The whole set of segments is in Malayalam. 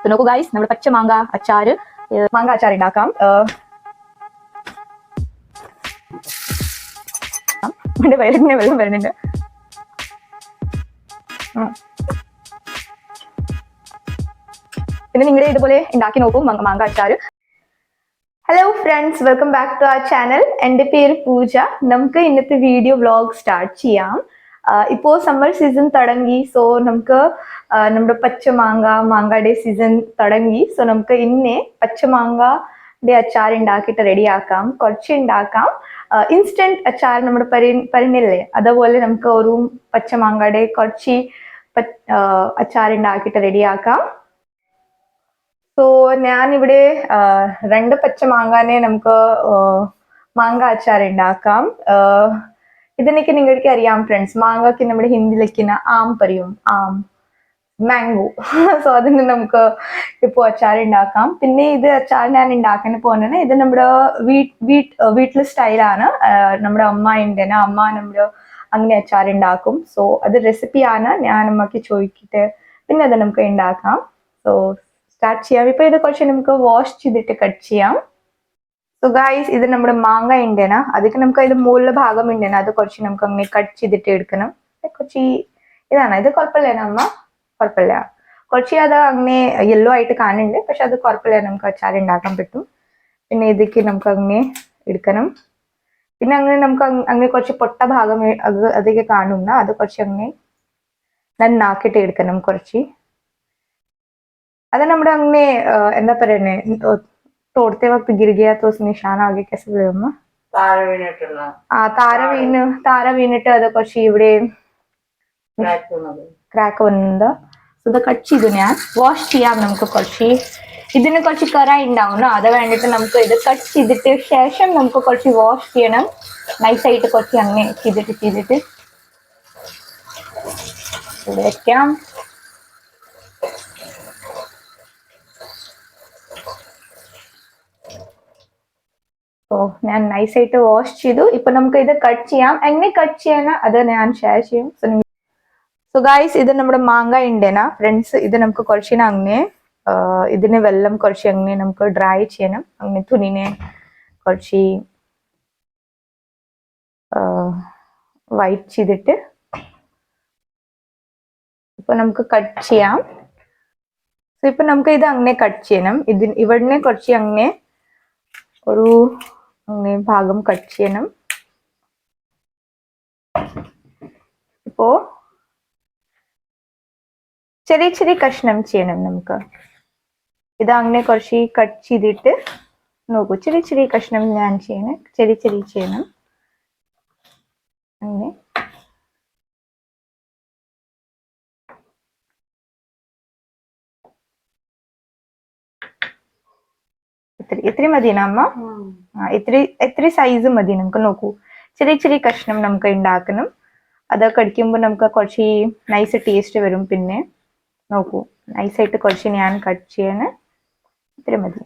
So, നോക്കൂ ഗൈസ് നമ്മുടെ പച്ച മാങ്ങ അച്ചാർ മാങ്ങ അച്ചാർ ഉണ്ടാക്കാം. എന്റെ വയറിന് വെള്ളം വരുന്നുണ്ട്. പിന്നെ നിങ്ങളുടെ ഇതുപോലെ ഉണ്ടാക്കി നോക്കും മാങ്ങ അച്ചാർ hello friends welcome back to our channel എന്റെ പേര് പൂജ. നമുക്ക് ഇന്നത്തെ വീഡിയോ വ്ളോഗ് സ്റ്റാർട്ട് ചെയ്യാം. ഇപ്പോ സമ്മർ സീസൺ തുടങ്ങി സോ നമുക്ക് നമ്മുടെ പച്ചമാങ്ങ മാങ്ങയുടെ സീസൺ തുടങ്ങി. സോ നമുക്ക് ഇന്നേ പച്ചമാങ്ങയുടെ അച്ചാർ ഉണ്ടാക്കിയിട്ട് റെഡിയാക്കാം. കുറച്ച് ഉണ്ടാക്കാം. ഇൻസ്റ്റന്റ് അച്ചാർ നമ്മുടെ പരി പരിണില്ലേ അതുപോലെ നമുക്ക് ഒരു പച്ചമാങ്ങയുടെ കുറച്ച് അച്ചാർ ഉണ്ടാക്കിയിട്ട് റെഡിയാക്കാം. സോ ഞാനിവിടെ രണ്ട് പച്ചമാങ്ങാനെ നമുക്ക് മാങ്ങ അച്ചാർ ഉണ്ടാക്കാം. ഇതിനൊക്കെ നിങ്ങൾക്ക് അറിയാം ഫ്രണ്ട്സ് മാങ്ങയ്ക്ക് നമ്മുടെ ഹിന്ദിയിലേക്ക് ആം പറയും. ആം. മാംഗോ. സോ അതിന് നമുക്ക് ഇപ്പോൾ അച്ചാർ ഉണ്ടാക്കാം. പിന്നെ ഇത് അച്ചാർ ഞാൻ ഉണ്ടാക്കാൻ പോകുന്നത് ഇത് നമ്മുടെ വീട്ട് വീട്ട് വീട്ടിലെ സ്റ്റൈലാണ് നമ്മുടെ അമ്മ ഉണ്ട് അമ്മ നമ്മുടെ അങ്ങനെ അച്ചാർ ഉണ്ടാക്കും. സോ അത് റെസിപ്പിയാണ് ഞാൻ അമ്മയ്ക്ക് ചോദിക്കിട്ട് പിന്നെ അത് നമുക്ക് ഉണ്ടാക്കാം. സോ സ്റ്റാർട്ട് ചെയ്യാം. ഇപ്പൊ ഇത് കുറച്ച് നമുക്ക് വാഷ് ചെയ്തിട്ട് കട്ട് ചെയ്യാം. സോ ഗായ്സ് ഇത് നമ്മുടെ മാങ്ങ ഉണ്ടേന അതൊക്കെ നമുക്ക് ഇത് മുകളിലെ ഭാഗം ഉണ്ടേന അത് കുറച്ച് നമുക്ക് അങ്ങനെ കട്ട് ചെയ്തിട്ട് എടുക്കണം. കുറച്ച് ഇതാണ്. ഇത് കുഴപ്പമില്ലേനാ അമ്മ. കുഴപ്പമില്ല. കുറച്ച് അത് അങ്ങനെ യെല്ലോ ആയിട്ട് കാണുന്നുണ്ട്. പക്ഷെ അത് കുഴപ്പമില്ല. നമുക്ക് അച്ചാർ ഉണ്ടാക്കാൻ പറ്റും. പിന്നെ ഇതൊക്കെ നമുക്ക് അങ്ങനെ എടുക്കണം. പിന്നെ അങ്ങനെ നമുക്ക് അങ്ങനെ കുറച്ച് പൊട്ട ഭാഗം അതൊക്കെ കാണുന്ന അത് കുറച്ച് അങ്ങനെ നന്നാക്കിയിട്ട് എടുക്കണം കുറച്ച്. അത് നമ്മുടെ അങ്ങനെ എന്താ പറയുന്നേ തോടത്തെ വക്ത് ഗിരികയാ തോ നിഷാന ആകെ കെസ് വരുമ്പോ ആ താര വീണ് താര വീണിട്ട് അത് കുറച്ച് ഇവിടെ ക്രാക്ക് വന്നത്. ഇത് കട്ട് ചെയ്തു ഞാൻ. വാഷ് ചെയ്യാം നമുക്ക് കുറച്ച്. ഇതിന് കുറച്ച് കറ ഉണ്ടാവും അത് വേണ്ടിട്ട് നമുക്ക് ഇത് കട്ട് ചെയ്തിട്ട് ശേഷം നമുക്ക് കുറച്ച് വാഷ് ചെയ്യണം. നൈസായിട്ട് കുറച്ച് അങ്ങനെ ചെയ്തിട്ട് ചെയ്തിട്ട്. ഇവിടെ വെക്കാം. ഓ ഞാൻ നൈസായിട്ട് വാഷ് ചെയ്തു. ഇപ്പൊ നമുക്ക് ഇത് കട്ട് ചെയ്യാം. എങ്ങനെ കട്ട് ചെയ്യാനാ അത് ഞാൻ ഷെയർ ചെയ്യും. സോ ഗായ്സ് ഇത് നമ്മുടെ മാങ്ങ ഉണ്ടേനാ ഫ്രണ്ട്സ് ഇത് നമുക്ക് കുറച്ചിന അങ്ങനെ ഇതിന് വെള്ളം കുറച്ച് അങ്ങനെ നമുക്ക് ഡ്രൈ ചെയ്യണം. അങ്ങനെ തുണിനെ കുറച്ച് വൈറ്റ് ചെയ്തിട്ട് ഇപ്പൊ നമുക്ക് കട്ട് ചെയ്യാം. സോ ഇപ്പൊ നമുക്ക് ഇത് അങ്ങനെ കട്ട് ചെയ്യണം. ഇതിന് ഇവിടുന്ന് കുറച്ച് അങ്ങനെ ഒരു അങ്ങനെ ഭാഗം കട്ട് ചെയ്യണം. ഇപ്പോ ചെറിയ ചെറിയ കഷ്ണം ചെയ്യണം നമുക്ക്. ഇത് അങ്ങനെ കുറച്ച് കട്ട് ചെയ്തിട്ട് നോക്കൂ. ചെറിയ ചെറിയ കഷ്ണം ഞാൻ ചെയ്യണം. ചെറിയ ചെറിയ ചെയ്യണം. അങ്ങനെ. ഇത്ര ഇത്രയും മതി അമ്മ? എത്ര ഇത്തിരി ഇത്തിരി സൈസ് മതി നമുക്ക് നോക്കൂ. ചെറിയ ചെറിയ കഷ്ണം നമുക്ക് ഉണ്ടാക്കണം. അത് കടിക്കുമ്പോൾ നമുക്ക് കുറച്ച് നൈസ് ടേസ്റ്റ് വരും പിന്നെ. നോക്കൂ. നൈസായിട്ട് കുറച്ച് ഞാൻ കട്ട് ചെയ്യാണ്. ഇത്ര മതി.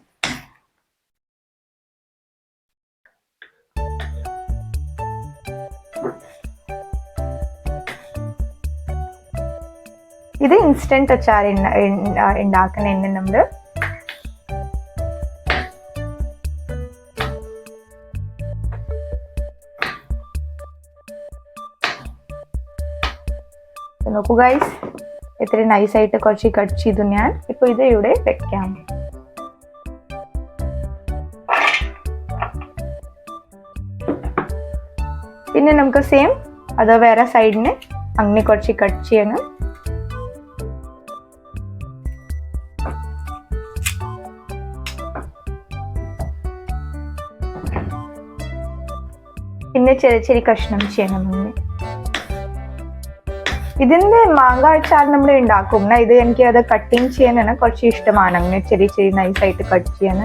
ഇത് ഇൻസ്റ്റന്റ് അച്ചാർ ഉണ്ടാക്കുന്ന എന്നെ നമ്മൾ നോക്കൂ ഗൈസ് ഇത്ര നൈസായിട്ട് കുറച്ച് കട്ട് ചെയ്തു ഞാൻ. ഇപ്പൊ ഇത് ഇവിടെ വെക്കാം. പിന്നെ നമുക്ക് സെയിം അത് വേറെ സൈഡിന് അങ്ങനെ കുറച്ച് കട്ട് ചെയ്യണം. പിന്നെ ചെറിയ ചെറിയ കഷ്ണം ചെയ്യണം അങ്ങനെ ഇതിന്റെ മാങ്ങ അച്ചാർ നമ്മൾ ഉണ്ടാക്കും. ഇത് എനിക്ക് അത് കട്ടിങ് ചെയ്യാനാണ് കുറച്ച് ഇഷ്ടമാണ്. അങ്ങനെ ചെറിയ ചെറിയ നൈസായിട്ട് കട്ട് ചെയ്യാൻ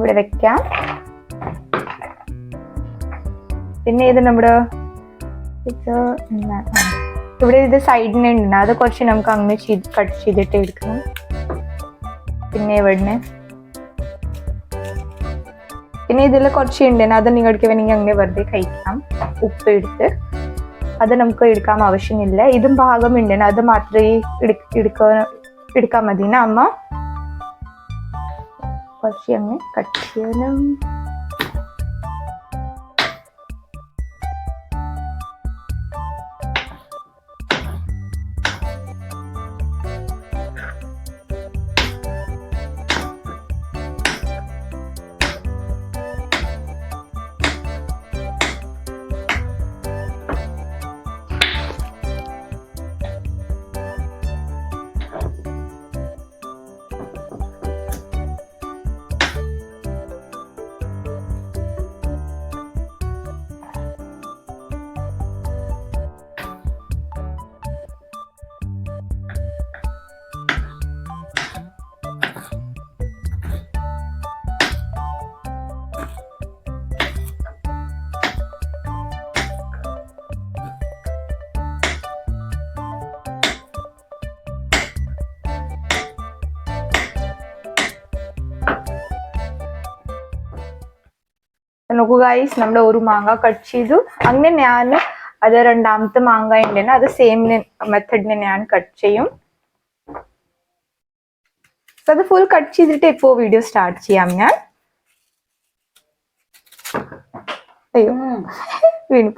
ഇവിടെ വെക്കാം. പിന്നെ ഇത് നമ്മുടെ ഇത്. ഇവിടെ ഇത് സൈഡിന് ഉണ്ട്. അത് കുറച്ച് നമുക്ക് അങ്ങനെ ചെയ്ത് കട്ട് ചെയ്തിട്ട് എടുക്കണം. പിന്നെ ഇവിടുന്ന്. പിന്നെ ഇതിൽ കുറച്ച് ഉണ്ടെന്ന് അത് നിങ്ങൾക്ക് വേണമെങ്കിൽ അങ്ങനെ വെറുതെ കഴിക്കാം. ഉപ്പ് എടുത്ത്. അത് നമുക്ക് എടുക്കാൻ ആവശ്യമില്ല. ഇതും ഭാഗമുണ്ട് അത് മാത്രമേ എടുക്ക എടുക്കാൻ എടുക്കാൻ മതി അമ്മ കുറച്ച് അങ്ങ് കട്ട് നോക്കൂ ഗൈസ് നമ്മുടെ ഒരു മാങ്ങ കട്ട് ചെയ്തു. അങ്ങനെ ഞാൻ അത് രണ്ടാമത്തെ മാങ്ങ ഉണ്ടെന്ന് അത് സെയിം മെത്തഡിന് ഞാൻ കട്ട് ചെയ്യും. അത് ഫുൾ കട്ട് ചെയ്തിട്ട് ഇപ്പോ വീഡിയോ സ്റ്റാർട്ട് ചെയ്യാം ഞാൻ. അയ്യോ വീണു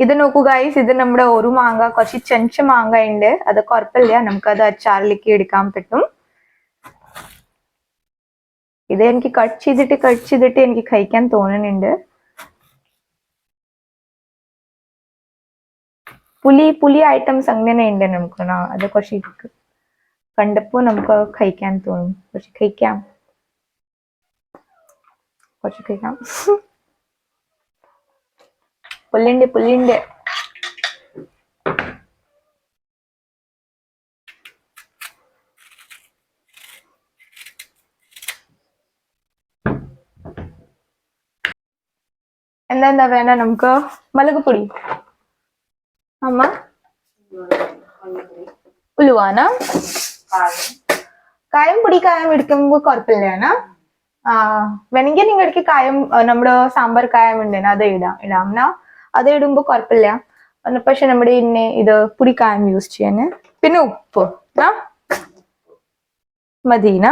ഇത് നോക്കൂ ഗൈസ് ഇത് നമ്മുടെ ഒരു മാങ്ങ കുറച്ച് ചെഞ്ച് മാങ്ങ ഉണ്ട് അത് കുഴപ്പമില്ല നമുക്കത് അച്ചാറിലേക്ക് എടുക്കാൻ പറ്റും. ഇത് എനിക്ക് കട്ട് ചെയ്തിട്ട് കട്ട് ചെയ്തിട്ട് എനിക്ക് കഴിക്കാൻ തോന്നുന്നുണ്ട്. പുലി പുലി ഐറ്റംസ് അങ്ങനെ ഉണ്ട് നമുക്ക്. അത് കുറച്ച്. കണ്ടപ്പോ നമുക്ക് കഴിക്കാൻ തോന്നും. കുറച്ച് കഴിക്കാം. കുറച്ച് കഴിക്കാം. പുല്ലുണ്ട് പുല്ലുണ്ട് എന്താ വേണ്ട നമുക്ക് മുളക് അമ്മ? ഉലുവാന കായം പൊടി കായം എടുക്കുമ്പോ കുഴപ്പമില്ലാണ് വേണമെങ്കിൽ നിങ്ങൾക്ക് കായം നമ്മുടെ സാമ്പാർ കായം ഉണ്ട് അത് ഇടാം ഇടാം അത് ഇടുമ്പോ കുഴപ്പമില്ല. പക്ഷെ നമ്മുടെ ഇന്നെ ഇത് പുടിക്കായം കായം യൂസ് ചെയ്യാന്. പിന്നെ ഉപ്പ് ആ മദീന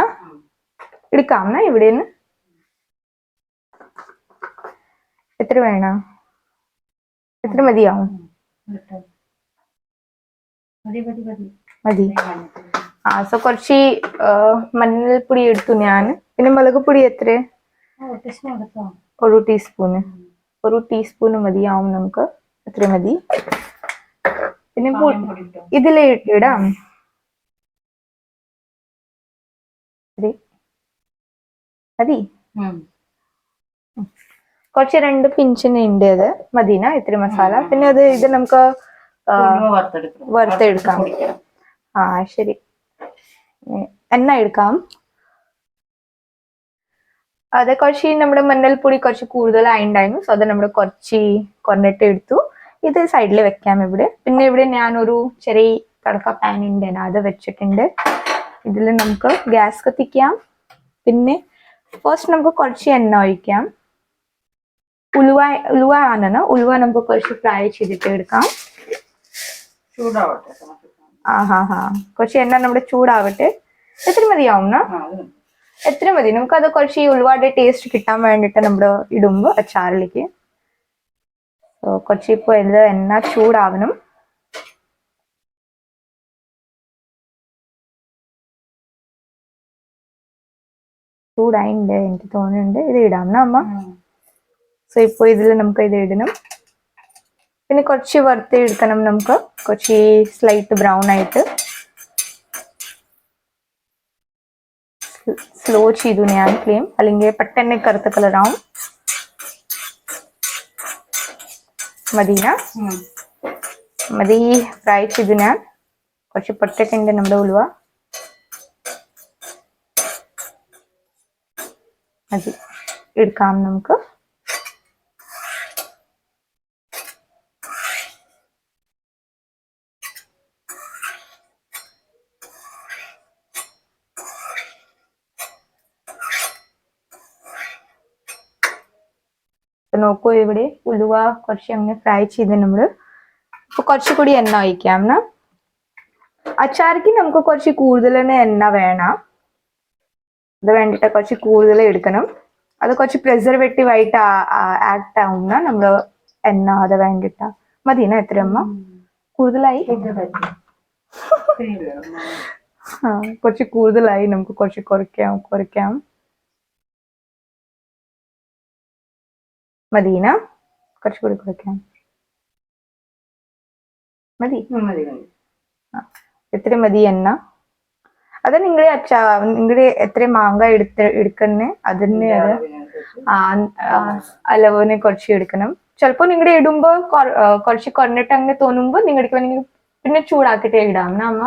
എടുക്കാം ഇവിടെ നിന്ന് എത്ര വേണം? എത്ര മതിയാവും? മതി ആ സോ കുറച്ച് മഞ്ഞൾപ്പൊടി എടുത്തു ഞാൻ. പിന്നെ മുളക് പൊടി എത്ര? ഒരു ടീസ്പൂണ്. ഒരു ടീസ്പൂണ് മതിയാവും നമുക്ക്. അത്ര മതി. പിന്നെ ഇതിലെ ഇടാം. മതി. കുറച്ച് രണ്ട് പിഞ്ചിന് ഉണ്ട് അത് മദീന ഇത്തിരി മസാല. പിന്നെ അത് ഇത് നമുക്ക് വറുത്തെടുക്കാം. ആ ശരി. എണ്ണ എടുക്കാം. അത് കുറച്ച് നമ്മുടെ മഞ്ഞൾപ്പൊടി കുറച്ച് കൂടുതലായിണ്ടായിരുന്നു. സോ അത് നമ്മൾ കുറച്ച് കുറഞ്ഞിട്ട് എടുത്തു. ഇത് സൈഡിൽ വെക്കാം ഇവിടെ. പിന്നെ ഇവിടെ ഞാനൊരു ചെറിയ തടക്ക പാൻ ഉണ്ട് അത് വെച്ചിട്ടുണ്ട്. ഇതിൽ നമുക്ക് ഗ്യാസ് കത്തിക്കാം. പിന്നെ ഫസ്റ്റ് നമുക്ക് കുറച്ച് എണ്ണ ഒഴിക്കാം. ഉലുവ ഉലുവ ആണ് ഉലുവ നമുക്ക് കുറച്ച് ഫ്രൈ ചെയ്തിട്ട് എടുക്കാം. ചൂടാവട്ടെ. ആ ഹാ ഹാ. കുറച്ച് എണ്ണ നമ്മുടെ ചൂടാവട്ടെ. എത്ര മതിയാവും എത്ര മതി. നമുക്ക് മതി? നമുക്കത് കുറച്ച് ഈ ഉൾവാടെ ടേസ്റ്റ് കിട്ടാൻ വേണ്ടിട്ട് നമ്മൾ ഇടുമ്പോ അച്ചാറിലേക്ക്. കുറച്ച് ഇപ്പൊ ഇത് എണ്ണ ചൂടാവണം. ചൂടായിണ്ട് എനിക്ക് തോന്നുന്നുണ്ട്. ഇത് ഇടാം അമ്മ? ഉം. സോ ഇപ്പൊ ഇതിൽ നമുക്ക് ഇത് ഇടണം. പിന്നെ കുറച്ച് വറുത്ത് എടുക്കണം നമുക്ക്. കുറച്ച് സ്ലൈറ്റ് ബ്രൗൺ ആയിട്ട്. സ്ലോ ചെയ്തു ഞാൻ ക്ലീം അല്ലെങ്കിൽ പെട്ടെന്ന് കറുത്ത കളറാവും മദീന. മതി ഫ്രൈ ചെയ്തു ഞാൻ. കുറച്ച് പൊട്ടിട്ടുണ്ട് നമ്മുടെ ഉലുവ. മതി എടുക്കാം നമുക്ക്. നോക്കൂ ഇവിടെ ഉലുവ കുറച്ച് അങ്ങനെ ഫ്രൈ ചെയ്ത് നമ്മൾ ഇപ്പൊ കുറച്ചുകൂടി എണ്ണ ഒഴിക്കാം എന്നാ അച്ചാർക്ക് നമുക്ക് കുറച്ച് കൂടുതൽ തന്നെ എണ്ണ വേണം. അത് വേണ്ടിയിട്ട് കുറച്ച് കൂടുതൽ എടുക്കണം. അത് കുറച്ച് പ്രിസർവേറ്റീവ് ആയിട്ട് ആക്ട് ആവുന്ന നമ്മൾ എണ്ണ അത് വേണ്ടിട്ട. മതിന എത്ര അമ്മ കൂടുതലായി? കുറച്ച് കൂടുതലായി നമുക്ക് കുറച്ച് കുറയ്ക്കാം കുറയ്ക്കാം. മദീന കുറച്ചുകൂടി കുറയ്ക്കാം. മതി. ഇത്ര മതി മതി. എത്ര മതി എന്ന അത് നിങ്ങളെ അച്ചാ നിങ്ങളെ എത്ര മാങ്ങ എടുത്ത് എടുക്കണേ അതിന്. ആ അളവിനെ കുറച്ച് എടുക്കണം. ചിലപ്പോ നിങ്ങടെ ഇടുമ്പോ കുറച്ച് കുറഞ്ഞിട്ട് അങ്ങനെ തോന്നുമ്പോ നിങ്ങൾക്ക് വേണമെങ്കിൽ പിന്നെ ചൂടാക്കിട്ടേ ഇടാം. അമ്മ?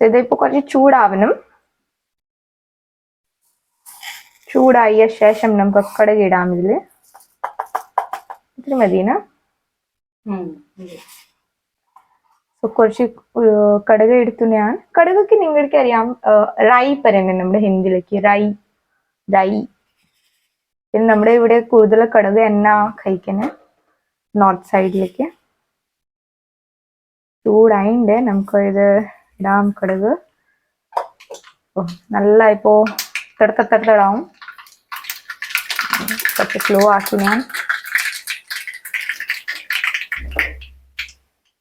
ഇതിപ്പോ കുറച്ച് ചൂടാവണം. ചൂടായ ശേഷം നമുക്ക് കടുക് ഇടാം ഇതിൽ. ഇത്ര മതിന കുറച്ച് കടുക് എടുത്തു ഞാൻ. കടുകൊക്കെ നിങ്ങൾക്ക് അറിയാം റൈ പറയുന്നത് നമ്മുടെ ഹിന്ദിയിലേക്ക്. റൈ റൈ. പിന്നെ നമ്മുടെ ഇവിടെ കൂടുതൽ കടുക് എണ്ണ കഴിക്കണേ? നോർത്ത് സൈഡിലേക്ക് ചൂടായിണ്ട്. നമുക്ക് ഇത് ഇടാം കടുക്. ഓ നല്ല ഇപ്പോ തടുത്ത തടുത്തടാവും കുറച്ച് സ്ലോ ആക്കി ഞാൻ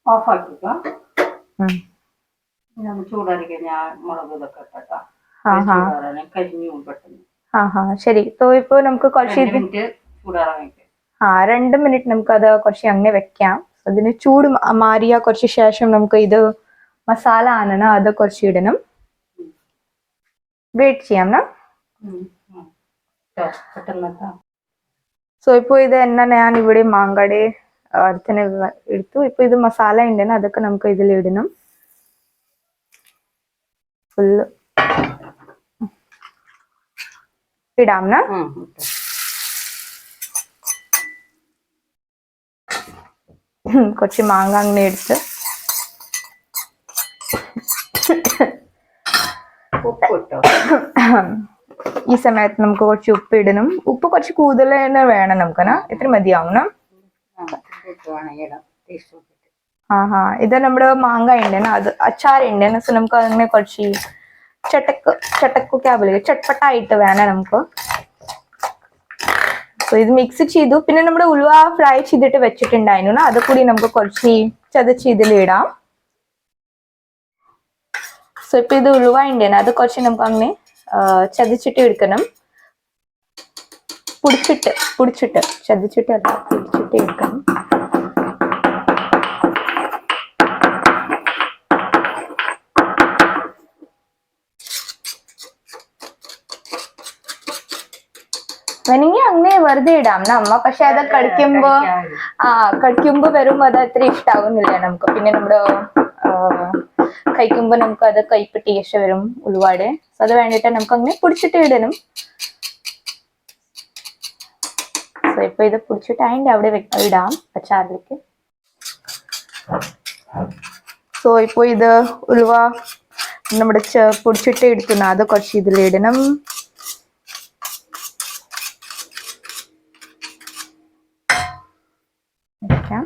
ഓഫ് ആക്കിക്കോ ഉം. നമ്മൾ ചൂടാറി കഴിഞ്ഞാൽ മുളക് ഇതൊക്കെ ഇട്ടോ ആ ഹാ ചൂടാറാൻ കരിഞ്ഞു പോകും പെട്ടെന്ന്. ആ ഹാ ശരി. സോ ഇപ്പൊ നമുക്ക് കുറച്ച് ആ രണ്ട് മിനിറ്റ് നമുക്ക് അത് കുറച്ച് അങ്ങനെ വെക്കാം. അതിന് ചൂട് മാറിയ കുറച്ച് ശേഷം നമുക്ക് ഇത് മസാല ആനന അത് കുറച്ച് ഇടണം. വെയിറ്റ് ചെയ്യാം സോ ഇപ്പൊ ഇത് എന്നാ ഞാൻ ഇവിടെ മാങ്ങയുടെ അടുത്തന്നെ എടുത്തു. ഇപ്പൊ ഇത് മസാല ഉണ്ടെന്ന് അതൊക്കെ നമുക്ക് ഇതിൽ ഇടണം. ഫുള്ള് ഇടാം കുറച്ച് മാങ്ങ അങ്ങനെ എടുത്ത്. ഉപ്പ് ഇട്ടോ? ഈ സമയത്ത് നമുക്ക് കുറച്ച് ഉപ്പ് ഇടണം. ഉപ്പ് കുറച്ച് കൂടുതൽ തന്നെ വേണം നമുക്ക്? ഇത്ര മതിയാവണം ആ, ഉപ്പ് വേണമെങ്കിൽ ഇടാം ടേസ്റ്റ് നോക്കിയിട്ട്. ആ ഹാ ഇത് നമ്മുടെ മാങ്ങ ഉണ്ട് അത് അച്ചാർ ഉണ്ടെന്ന് സോ നമുക്ക് അതിനെ കുറച്ച് ചട്ടക്ക് ചട്ടക്കൊക്കെ ആവില്ല ചട്ടപ്പട്ടായിട്ട് വേണം നമുക്ക്. സോ ഇത് മിക്സ് ചെയ്തു. പിന്നെ നമ്മുടെ ഉലുവ ഫ്രൈ ചെയ്തിട്ട് വെച്ചിട്ടുണ്ടായിരുന്നു അത് കൂടി നമുക്ക് കുറച്ച് ചതച്ച് ഇതിൽ ഇടാം. സോ ഇപ്പൊ ഇത് ഉലുവ ഉണ്ടായിരുന്നു അത് കുറച്ച് നമുക്ക് അങ്ങനെ ചതച്ചിട്ട് എടുക്കണം. പുടിച്ചിട്ട് പുടിച്ചിട്ട് ചതിച്ചിട്ട് അല്ല പൊടിച്ചിട്ട് എടുക്കണം. വേണമെങ്കിൽ അങ്ങനെ വെറുതെ ഇടാം നമ്മ പക്ഷെ അത് കടിക്കുമ്പോ ആ കടിക്കുമ്പോ വരുമ്പോ അത് അത്ര ഇഷ്ടാവുന്നില്ല നമുക്ക്. പിന്നെ നമ്മുടെ ആ, കഴിക്കുമ്പോ നമുക്ക് അത് കയ്പ് ടേസ്റ്റ് വരും ഒരുപാട് സോ അത് വേണ്ടിട്ട് നമുക്ക് അങ്ങനെ പൊടിച്ചിട്ട് ഇടണം. സോ ഇപ്പൊ ഇത് പൊടിച്ചിട്ട് അതിന്റെ അവിടെ ഇടാം അച്ചാറിലേക്ക്. സോ ഇപ്പൊ ഇത് ഉലുവ നമ്മുടെ പൊടിച്ചിട്ട് എടുത്തുന്ന അത് കുറച്ച് ഇതിലിടണം വെക്കാം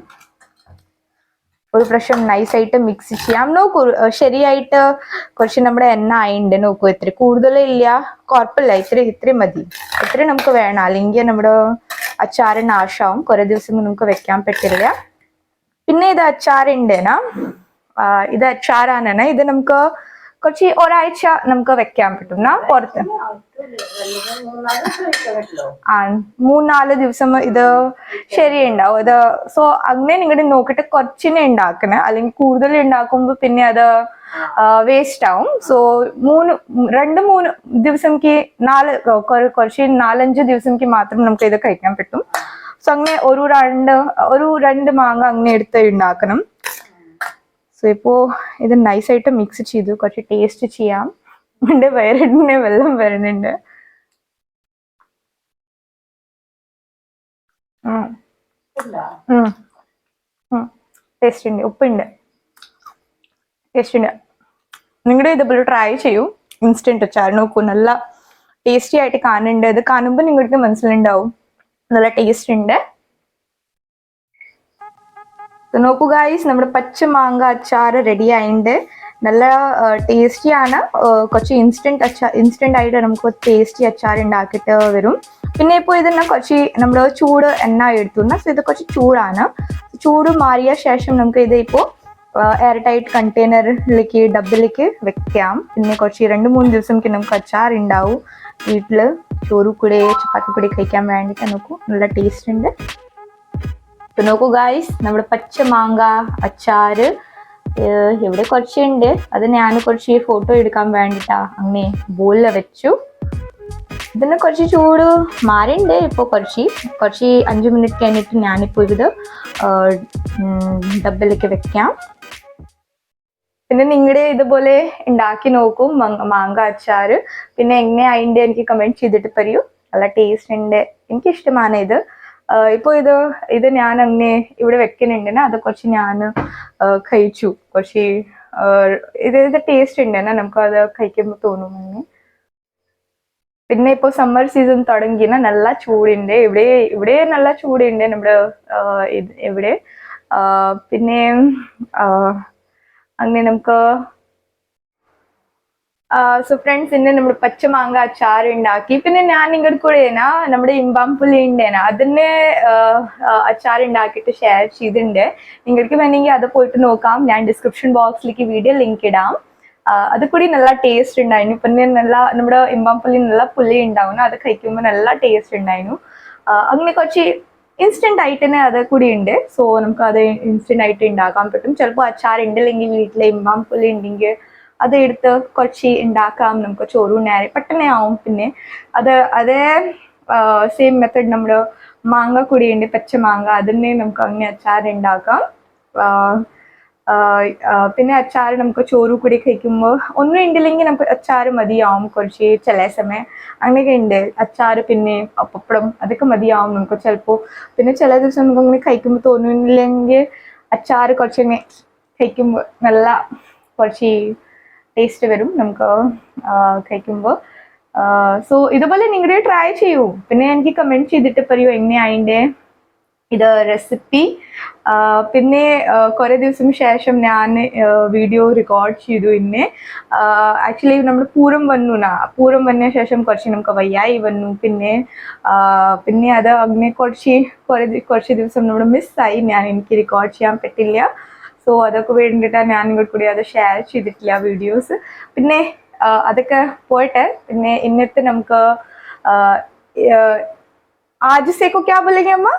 ഒരു പ്രാവശ്യം നൈസായിട്ട് മിക്സ് ചെയ്യാം. നോക്കൂ ശരിയായിട്ട് കുറച്ച് നമ്മുടെ എണ്ണ ആയിണ്ട്. നോക്കൂ ഇത്ര കൂടുതലില്ല. കുഴപ്പമില്ല ഇത്ര ഇത്ര മതി. ഇത്രയും നമുക്ക് വേണം. അല്ലെങ്കിൽ നമ്മുടെ അച്ചാറ് നാശാവും. കുറേ ദിവസം നമുക്ക് വെക്കാൻ പറ്റില്ല. പിന്നെ ഇത് അച്ചാറുണ്ടേനാ ഇത് അച്ചാറാണ്. ഇത് നമുക്ക് കുറച്ച് ഒരാഴ്ച നമുക്ക് വെക്കാൻ പറ്റും. നാ പുറത്ത്. ആ മൂന്നാൽ ദിവസം ഇത് ശരിയുണ്ടാവും. ഇത് സോ അങ്ങനെ നിങ്ങളുടെ നോക്കിയിട്ട് കുറച്ചിനെ ഉണ്ടാക്കണേ. അല്ലെങ്കിൽ കൂടുതൽ ഉണ്ടാക്കുമ്പോൾ പിന്നെ അത് വേസ്റ്റ് ആവും. സോ മൂന്ന് രണ്ട് മൂന്ന് ദിവസംക്ക് നാല് കുറച്ച് നാലഞ്ച് ദിവസംക്ക് മാത്രം നമുക്ക് ഇത് കഴിക്കാൻ പറ്റും. സോ അങ്ങനെ ഒരു രണ്ട് ഒരു രണ്ട് മാങ്ങ അങ്ങനെ എടുത്ത് ഉണ്ടാക്കണം. സോ ഇപ്പോ ഇത് നൈസായിട്ട് മിക്സ് ചെയ്തു. കുറച്ച് ടേസ്റ്റ് ചെയ്യാം. എന്റെ വയറിന് വെള്ളം വരുന്നുണ്ട്. ടേസ്റ്റ് ഉണ്ട്. ഉപ്പുണ്ട്. ടേസ്റ്റ് ഉണ്ട്. നിങ്ങളുടെ ഇതുപോലെ ട്രൈ ചെയ്യൂ. ഇൻസ്റ്റന്റ് അച്ചാർ നോക്കൂ. നല്ല ടേസ്റ്റി ആയിട്ട് കാണുന്നുണ്ട്. ഇത് കാണുമ്പോൾ നിങ്ങൾക്ക് മനസ്സിലുണ്ടാവും. നല്ല ടേസ്റ്റ് ഉണ്ട്. നോക്കൂ ഗായ്സ് നമ്മുടെ പച്ച മാങ്ങ അച്ചാർ റെഡി ആയിട്ടുണ്ട്. നല്ല ടേസ്റ്റി ആണ്. കുറച്ച് ഇൻസ്റ്റന്റ് അച്ചാർ ഇൻസ്റ്റന്റ് ആയിട്ട് നമുക്ക് ടേസ്റ്റി അച്ചാർ ഉണ്ടാക്കിയിട്ട് വരും. പിന്നെ ഇപ്പോൾ ഇതിന് കുറച്ച് നമ്മൾ ചൂട് എണ്ണ എടുത്തുന്ന സോ ഇത് കുറച്ച് ചൂടാണ്. ചൂട് മാറിയ ശേഷം നമുക്ക് ഇത് ഇപ്പോൾ എയർ ടൈറ്റ് കണ്ടെയ്നറിലേക്ക് ഡബിലേക്ക് വെക്കാം. പിന്നെ കുറച്ച് രണ്ട് മൂന്ന് ദിവസം നമുക്ക് അച്ചാർ ഉണ്ടാവും. വീട്ടിൽ ചോറ് കൂടെ ചപ്പാത്തി കൂടെ കഴിക്കാൻ വേണ്ടിയിട്ട് നോക്കൂ. നല്ല ടേസ്റ്റ് ഉണ്ട്. ഇപ്പൊ നോക്കൂ ഗായ്സ് നമ്മുടെ പച്ച മാങ്ങ അച്ചാറ് ഇവിടെ കുറച്ചുണ്ട്. അത് ഞാൻ കുറച്ച് ഫോട്ടോ എടുക്കാൻ വേണ്ടിട്ടാ അങ്ങനെ ബോളിൽ വെച്ചു. ഇതിന് കുറച്ച് ചൂട് മാറിണ്ട്. ഇപ്പോൾ കുറച്ച് കുറച്ച് അഞ്ച് മിനിറ്റ് കഴിഞ്ഞിട്ട് ഞാനിപ്പോൾ ഇത് ഡബിലേക്ക് വെക്കാം. പിന്നെ നിങ്ങളുടെ ഇതുപോലെ ഉണ്ടാക്കി നോക്കും മാങ്ങ- അച്ചാറ് പിന്നെ എങ്ങനെ അതിന്റെ എനിക്ക് കമന്റ് ചെയ്തിട്ട് പറയൂ. നല്ല ടേസ്റ്റ് ഉണ്ട് എനിക്കിഷ്ടമാണ് ഇത്. ഇപ്പൊ ഇത് ഇത് ഞാൻ അങ്ങനെ ഇവിടെ വെക്കുന്നുണ്ട് അത് കുറച്ച് ഞാൻ കഴിച്ചു. കുറച്ച് ഇത് ഇത് ടേസ്റ്റ് ഉണ്ട് നമുക്ക് അത് കഴിക്കുമ്പോൾ തോന്നും അങ്ങനെ പിന്നെ ഇപ്പൊ സമ്മർ സീസൺ തുടങ്ങിന നല്ല ചൂടുണ്ട്. ഇവിടെ ഇവിടെ നല്ല ചൂടുണ്ട് നമ്മുടെ ഇവിടെ. പിന്നെ അങ്ങനെ നമുക്ക് സോ ഫ്രണ്ട്സ് ഇന്ന് നമ്മുടെ പച്ചമാങ്ങ അച്ചാർ ഉണ്ടാക്കി പിന്നെ ഞാൻ നിങ്ങളുടെ കൂടെയാണ് നമ്മുടെ ഇമ്പാംപുലി ഉണ്ടേന അതിന് അച്ചാർ ഉണ്ടാക്കിയിട്ട് ഷെയർ ചെയ്തിട്ടുണ്ട് നിങ്ങൾക്ക് വേണമെങ്കിൽ അത് പോയിട്ട് നോക്കാം. ഞാൻ ഡിസ്ക്രിപ്ഷൻ ബോക്സിലേക്ക് വീഡിയോ ലിങ്ക് ഇടാം. അത് കൂടി നല്ല ടേസ്റ്റ് ഉണ്ടായിരുന്നു പിന്നെ നല്ല നമ്മുടെ ഇമ്പാംപുലി നല്ല പുലി ഉണ്ടാവുന്നു അത് കഴിക്കുമ്പോൾ നല്ല ടേസ്റ്റ് ഉണ്ടായിരുന്നു അങ്ങനെ കുറച്ച് ഇൻസ്റ്റന്റ് ആയിട്ട് തന്നെ അത് കൂടി ഉണ്ട് സോ നമുക്ക് അത് ഇൻസ്റ്റന്റ് ആയിട്ട് ഉണ്ടാക്കാൻ പറ്റും. ചിലപ്പോൾ അച്ചാർ ഉണ്ടില്ലെങ്കിൽ വീട്ടിലെ ഇമ്പാംപുലി ഉണ്ടെങ്കിൽ അത് എടുത്ത് കുറച്ച് ഉണ്ടാക്കാം നമുക്ക് ചോറും നേരെ പെട്ടെന്ന് ആവും പിന്നെ. അത് അതേ സെയിം മെത്തഡ് നമ്മൾ മാങ്ങ കൂടിയുണ്ട് പച്ച മാങ്ങ അതിനെ നമുക്ക് അങ്ങനെ അച്ചാർ ഉണ്ടാക്കാം പിന്നെ അച്ചാർ നമുക്ക് ചോറ് കൂടി കഴിക്കുമ്പോൾ ഒന്നും ഉണ്ടില്ലെങ്കിൽ നമുക്ക് അച്ചാർ മതിയാവും കുറച്ച് ചില സമയം. അങ്ങനെയൊക്കെ ഉണ്ട് അച്ചാർ പിന്നെ പപ്പടം അതൊക്കെ മതിയാവും നമുക്ക് ചിലപ്പോൾ പിന്നെ ചില ദിവസം നമുക്ക് അങ്ങനെ കഴിക്കുമ്പോൾ തോന്നുന്നില്ലെങ്കിൽ അച്ചാർ കുറച്ചിങ്ങനെ കഴിക്കുമ്പോൾ നല്ല കുറച്ച് ടേസ്റ്റ് വരും. നമുക്ക് കഴിക്കുമ്പോൾ സോ ഇതുപോലെ നിങ്ങൾ ട്രൈ ചെയ്യൂ. പിന്നെ എനിക്ക് കമന്റ് ചെയ്തിട്ട് പറയൂ എങ്ങനെയായിന്റെ ഇത് റെസിപ്പി പിന്നെ കുറേ ദിവസം ശേഷം ഞാൻ വീഡിയോ റെക്കോർഡ് ചെയ്തു ഇന്നെ. ആക്ച്വലി നമ്മൾ പൂരം വന്നു നാ പൂരം വന്ന ശേഷം കുറച്ച് നമുക്ക് വയ്യായി വന്നു. പിന്നെ പിന്നെ അത് അങ്ങനെ കുറച്ച് കുറേ കുറച്ച് ദിവസം നമ്മൾ മിസ്സായി ഞാൻ എനിക്ക് റെക്കോർഡ് ചെയ്യാൻ പറ്റില്ല. സോ അതൊക്കെ വേണ്ടിയിട്ടാണ് ഞാൻ ഇങ്ങോട്ട് കൂടി അത് ഷെയർ ചെയ്തിട്ടില്ല വീഡിയോസ് പിന്നെ അതൊക്കെ പോയിട്ട് പിന്നെ ഇന്നത്തെ നമുക്ക് ആജ് സേക്കോ ക്യാ ബോലെങ്കിൽ അമ്മ?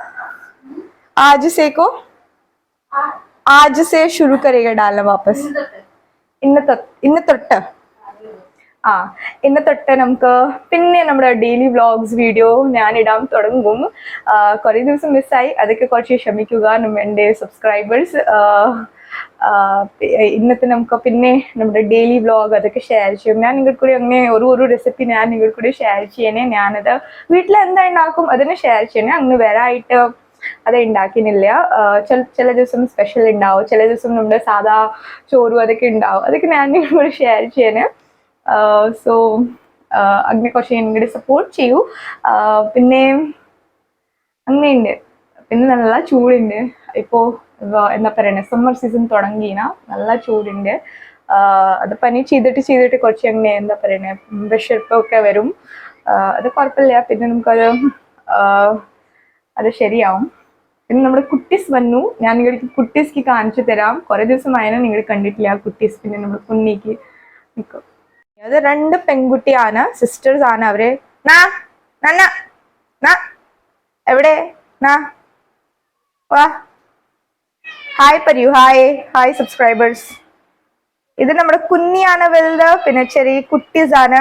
ആജ് സേക്കോ? ആജ് സേ ഷുരു കരേഗ ഡാല വാപ്പസ്. ഇന്ന് ഇന്ന് തൊട്ട്. ആ ഇന്ന് തൊട്ട് നമുക്ക് പിന്നെ നമ്മുടെ ഡെയിലി വ്ളോഗ്സ് വീഡിയോ ഞാൻ ഇടാൻ തുടങ്ങും കുറേ ദിവസം മിസ്സായി അതൊക്കെ കുറച്ച് ക്ഷമിക്കുക. നമ്മുടെ സബ്സ്ക്രൈബേഴ്സ് ഇന്നത്തെ നമുക്ക് പിന്നെ നമ്മുടെ ഡെയിലി വ്ളോഗ് അതൊക്കെ ഷെയർ ചെയ്യും. ഞാൻ നിങ്ങൾക്ക് കൂടി അങ്ങനെ ഒരു ഒരു റെസിപ്പി ഞാൻ നിങ്ങൾക്ക് കൂടി ഷെയർ ചെയ്യണേ. ഞാനത് വീട്ടിൽ എന്താ ഉണ്ടാക്കും അതിന് ഷെയർ ചെയ്യണേ. അങ്ങനെ വരായിട്ട് അത് ഉണ്ടാക്കിനില്ല ചില ചില ദിവസം സ്പെഷ്യൽ ഉണ്ടാവും ചില ദിവസം നമ്മുടെ സാധാ ചോറും അതൊക്കെ ഉണ്ടാവും അതൊക്കെ ഞാൻ നിങ്ങളോട് ഷെയർ ചെയ്യണേ. സോ അങ്ങനെ കുറച്ച് എന്നോട് സപ്പോർട്ട് ചെയ്യൂ. പിന്നെ അങ്ങനെയുണ്ട്. പിന്നെ നല്ല ചൂടുണ്ട്. ഇപ്പോൾ എന്താ പറയുക സമ്മർ സീസൺ തുടങ്ങിന. നല്ല ചൂടുണ്ട്. അത് പനി ചെയ്തിട്ട് ചെയ്തിട്ട് കുറച്ച് അങ്ങനെ എന്താ പറയുക വിഷപ്പൊക്കെ വരും. അത് കുഴപ്പമില്ല. പിന്നെ നമുക്കത് അത് ശരിയാവും. പിന്നെ നമ്മുടെ കുട്ടീസ് വന്നു. ഞാൻ നിങ്ങൾക്ക് കുട്ടീസ്ക്ക് കാണിച്ചു തരാം. കുറേ ദിവസമായാലും നിങ്ങൾ കണ്ടിട്ടില്ല ആ കുട്ടീസ്. പിന്നെ നമ്മുടെ കുഞ്ഞിക്ക് നിൽക്കും. അത് രണ്ട് പെൺകുട്ടിയാണ്. സിസ്റ്റേഴ്സ് ആണ് അവരെ. നാ. എവിടെ? നാ. വാ. ഹായ് പരു ഹായ് ഹായ് സബ്സ്ക്രൈബേഴ്സ് ഇത് നമ്മുടെ കുഞ്ഞിയാണ് വലുത് പിന്നെ ചെറിയ കുട്ടീസാണ്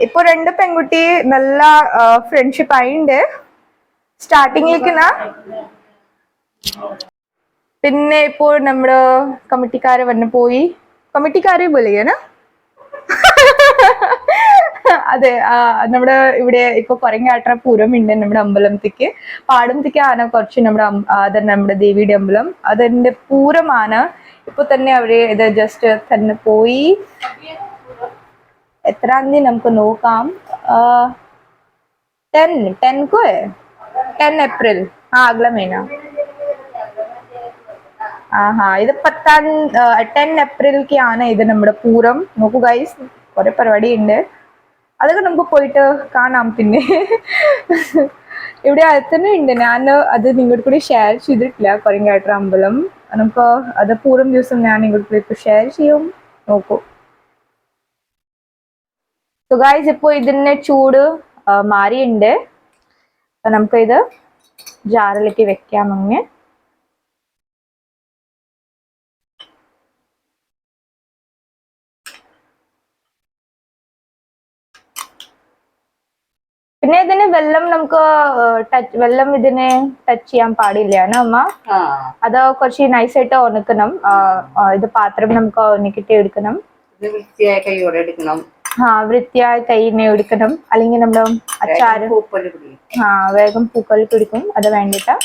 ഇപ്പൊ രണ്ട് പെൺകുട്ടി നല്ല ഫ്രണ്ട്ഷിപ്പ് ആയിണ്ട്. സ്റ്റാർട്ടിങ്ങിലേക്കുന്ന പിന്നെ ഇപ്പോൾ നമ്മുടെ കമ്മിറ്റിക്കാര് വന്നു പോയി. കമ്മിറ്റിക്കാരെ വിളിക്കണേ അതെ നമ്മുടെ ഇവിടെ ഇപ്പൊ കൊരങ്ങാട്ട പൂരം ഉണ്ട് നമ്മുടെ അമ്പലത്തിക്ക്. പാടംതിക്ക് ആന കുറച്ച് നമ്മുടെ അത് നമ്മുടെ ദേവിയുടെ അമ്പലം. അതിന്റെ പൂരമാണ് ഇപ്പൊ തന്നെ അവർ ഇത് ജസ്റ്റ് തന്നെ പോയി. എത്രാം തീയതി നമുക്ക് നോക്കാം. ടെൻ ടെൻക്കോ ടെൻ ഏപ്രിൽ ആ അഗ്ല മീന ആഹാ ഇത് പത്താം ടെൻ ഏപ്രിലേക്ക് ആണ് ഇത് നമ്മുടെ പൂരം. നോക്കൂ കുറെ പരിപാടി ഉണ്ട് അതൊക്കെ നമുക്ക് പോയിട്ട് കാണാം പിന്നെ. ഇവിടെ അടുത്തന്നെ ഉണ്ട്. ഞാൻ അത് നിങ്ങളുടെ കൂടി ഷെയർ ചെയ്തിട്ടില്ല. കൊരങ്ങാട്ടർ അമ്പലം. നമുക്ക് അത് പൂർവം ദിവസം ഞാൻ നിങ്ങളുടെ കൂടി ഇപ്പൊ ഷെയർ ചെയ്യും. നോക്കൂ. സോ ഇപ്പോൾ ഇതിന്റെ ചൂട് മാറിയുണ്ട്. നമുക്ക് ഇത് ജാറിലേക്ക് വെക്കാം അങ്ങ്. പിന്നെ ഇതിന് വെള്ളം നമുക്ക് ടച്ച് വെള്ളം ഇതിനെ ടച്ച് ചെയ്യാൻ പാടില്ല അമ്മ? അത് കുറച്ച് നൈസായിട്ട് ഉണക്കണം. ഇത് പാത്രം നമുക്ക് ഉണക്കിട്ട് എടുക്കണം. വൃത്തിയായ കൈയോടെ എടുക്കണം. ആ വൃത്തിയായ കൈനെ എടുക്കണം. അല്ലെങ്കിൽ നമ്മുടെ അച്ചാറ് പിടിക്കും ആ വേഗം പൂക്കൾ പിടിക്കും അത് വേണ്ടിട്ട്.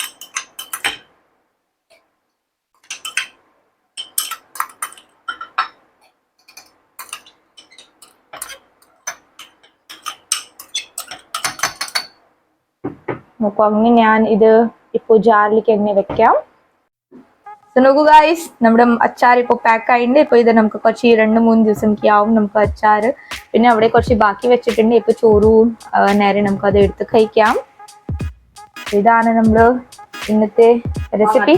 നോക്കൂ അങ്ങനെ ഞാൻ ഇത് ഇപ്പൊ ജാറിലേക്ക് എങ്ങനെ വെക്കാം? നോക്കൂ ഗായ്സ് നമ്മുടെ അച്ചാർ ഇപ്പൊ പാക്ക് ആയിട്ടുണ്ട്. ഇപ്പൊ ഇത് നമുക്ക് കുറച്ച് രണ്ട് മൂന്ന് ദിവസമൊക്കെ ആവും നമുക്ക് അച്ചാർ. പിന്നെ അവിടെ കുറച്ച് ബാക്കി വെച്ചിട്ടുണ്ട്. ഇപ്പൊ ചോറും നേരെ നമുക്ക് അത് എടുത്ത് കഴിക്കാം. ഇതാണ് നമ്മൾ ഇന്നത്തെ റെസിപ്പി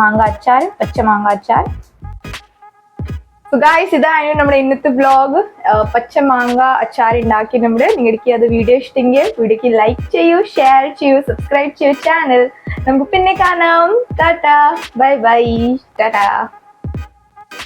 മാങ്ങ അച്ചാർ പച്ച മാങ്ങ അച്ചാർ. ഗായ്സ് ഇതാണ് നമ്മുടെ ഇന്നത്തെ ബ്ലോഗ് പച്ച മാങ്ങ അച്ചാർ ഉണ്ടാക്കി നമ്മുടെ നിങ്ങൾക്ക് അത് വീഡിയോ ഇഷ്ടമെങ്കിൽ വീഡിയോക്ക് ലൈക്ക് ചെയ്യൂ ഷെയർ ചെയ്യൂ സബ്സ്ക്രൈബ് ചെയ്യൂ ചാനൽ നമുക്ക് പിന്നെ കാണാം. Tata bye bye Tata